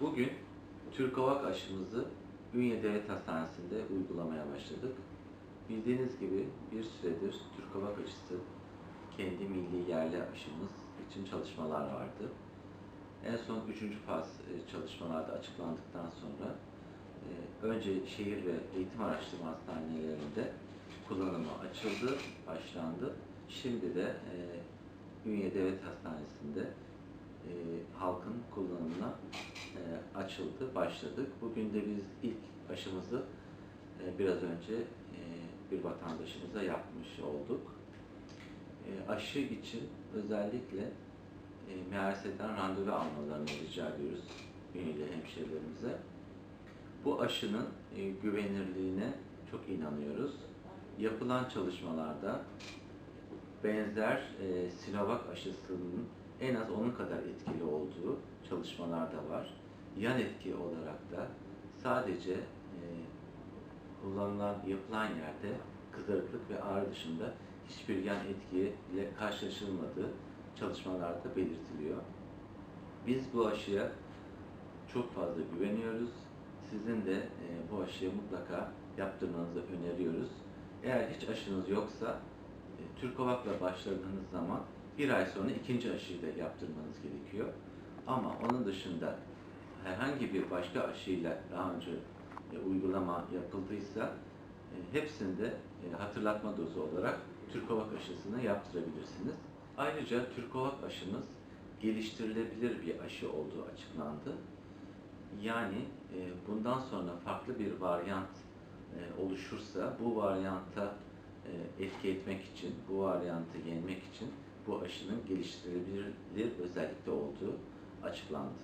Bugün Türkovak aşımızı Ünye Devlet Hastanesi'nde uygulamaya başladık. Bildiğiniz gibi bir süredir Türkovak aşısı kendi milli yerli aşımız için çalışmalar vardı. En son üçüncü faz e, çalışmalarda açıklandıktan sonra e, önce şehir ve eğitim araştırma hastanelerinde kullanımı açıldı, başlandı. Şimdi de e, Ünye Devlet Hastanesi'nde halkın kullanımına açıldı, başladık. Bugün de biz ilk aşımızı e, biraz önce e, bir vatandaşımıza yapmış olduk. E, aşı için özellikle MRS'den randevu almalarını rica ediyoruz üyeli hemşehrilerimize. Bu aşının güvenirliğine çok inanıyoruz. Yapılan çalışmalarda benzer Sinovac aşısının en az onun kadar etkili olduğu çalışmalar da var. Yan etki olarak da sadece e, kullanılan, yapılan yerde kızarıklık ve ağrı dışında hiçbir yan etkiyle karşılaşılmadığı çalışmalarda belirtiliyor. Biz bu aşıya çok fazla güveniyoruz. Sizin de e, bu aşıyı mutlaka yaptırmanızı öneriyoruz. Eğer hiç aşınız yoksa e, Türkovak'la başladığınız zaman bir ay sonra ikinci aşıyı da yaptırmanız gerekiyor. Ama onun dışında herhangi bir başka aşıyla daha önce e, uygulama yapıldıysa e, hepsinde e, hatırlatma dozu olarak Türkovak aşısını yaptırabilirsiniz. Ayrıca Türkovak aşımız geliştirilebilir bir aşı olduğu açıklandı. Yani e, bundan sonra farklı bir varyant e, oluşursa bu varyanta e, etki etmek için, bu varyantı yenmek için bu aşının geliştirilebilir özellikte olduğu açıklandı.